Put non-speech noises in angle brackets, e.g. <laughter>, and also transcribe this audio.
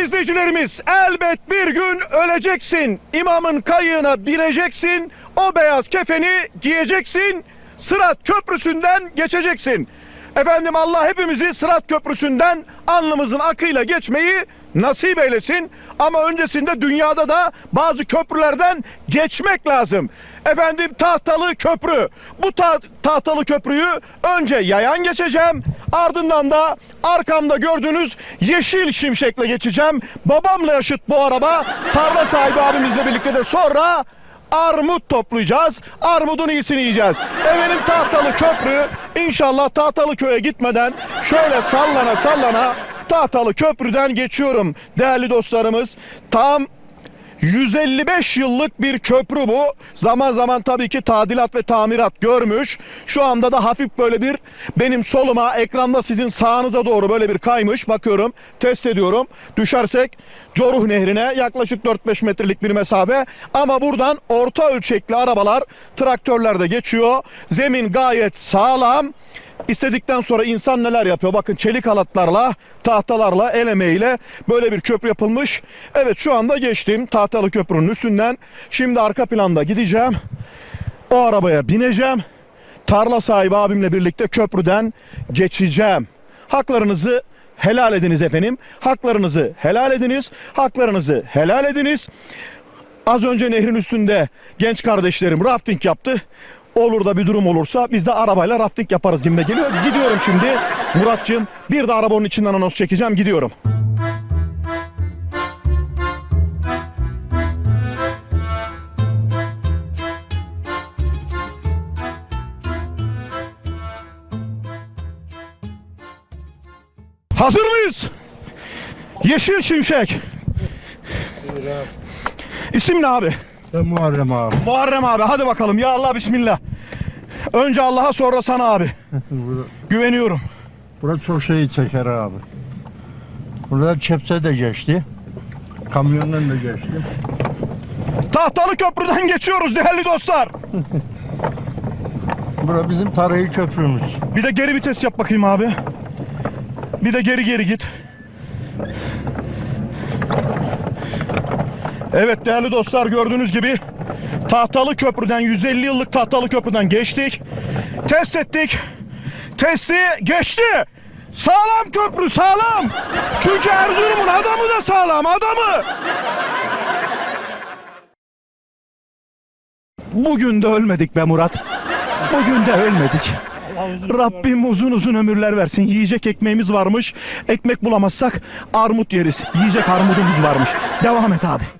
Değerli izleyicilerimiz, elbet bir gün öleceksin. İmamın kayığına bineceksin. O beyaz kefeni giyeceksin. Sırat köprüsünden geçeceksin. Efendim Allah hepimizi Sırat köprüsünden alnımızın akıyla geçmeyi nasip eylesin. Ama öncesinde dünyada da bazı köprülerden geçmek lazım. Efendim tahtalı köprü. Bu ta- tahtalı köprüyü önce yayan geçeceğim. Ardından da arkamda gördüğünüz yeşil şimşekle geçeceğim. Babamla yaşıt bu araba. Tarla sahibi abimizle birlikte de sonra armut toplayacağız. Armudun iyisini yiyeceğiz. Efendim tahtalı köprü. İnşallah tahtalı köye gitmeden şöyle sallana sallana tahtalı köprüden geçiyorum. Değerli dostlarımız tam 155 yıllık bir köprü bu. Zaman zaman tabii ki tadilat ve tamirat görmüş. Şu anda da hafif böyle bir benim soluma ekranda sizin sağınıza doğru böyle bir kaymış. Bakıyorum test ediyorum. Düşersek Coruh Nehri'ne yaklaşık 4-5 metrelik bir mesafe. Ama buradan orta ölçekli arabalar traktörler de geçiyor. Zemin gayet sağlam. İstedikten sonra insan neler yapıyor? Bakın çelik halatlarla, tahtalarla, el emeğiyle böyle bir köprü yapılmış. Evet şu anda geçtim tahtalı köprünün üstünden. Şimdi arka planda gideceğim. O arabaya bineceğim. Tarla sahibi abimle birlikte köprüden geçeceğim. Haklarınızı helal ediniz efendim. Haklarınızı helal ediniz. Haklarınızı helal ediniz. Az önce nehrin üstünde genç kardeşlerim rafting yaptı. Olur da bir durum olursa biz de arabayla rafting yaparız gibime geliyor. Gidiyorum şimdi Muratçığım. Bir de arabanın içinden anons çekeceğim gidiyorum. Hazır mıyız? Yeşil Şimşek. İsim ne abi? Ben Muharrem abi. Muharrem abi hadi bakalım ya Allah bismillah. Önce Allah'a sonra sana abi. <laughs> Bura, Güveniyorum. bura çok şeyi çeker abi. Burada çepse de geçti. Kamyondan da geçti. Tahtalı köprüden geçiyoruz değerli dostlar. <laughs> Bura bizim tarihi köprümüz. Bir de geri vites yap bakayım abi. Bir de geri geri git. Evet değerli dostlar gördüğünüz gibi tahtalı köprüden 150 yıllık tahtalı köprüden geçtik. Test ettik. Testi geçti. Sağlam köprü sağlam. Çünkü Erzurum'un adamı da sağlam adamı. Bugün de ölmedik be Murat. Bugün de ölmedik. Rabbim uzun uzun ömürler versin. Yiyecek ekmeğimiz varmış. Ekmek bulamazsak armut yeriz. Yiyecek armudumuz varmış. Devam et abi.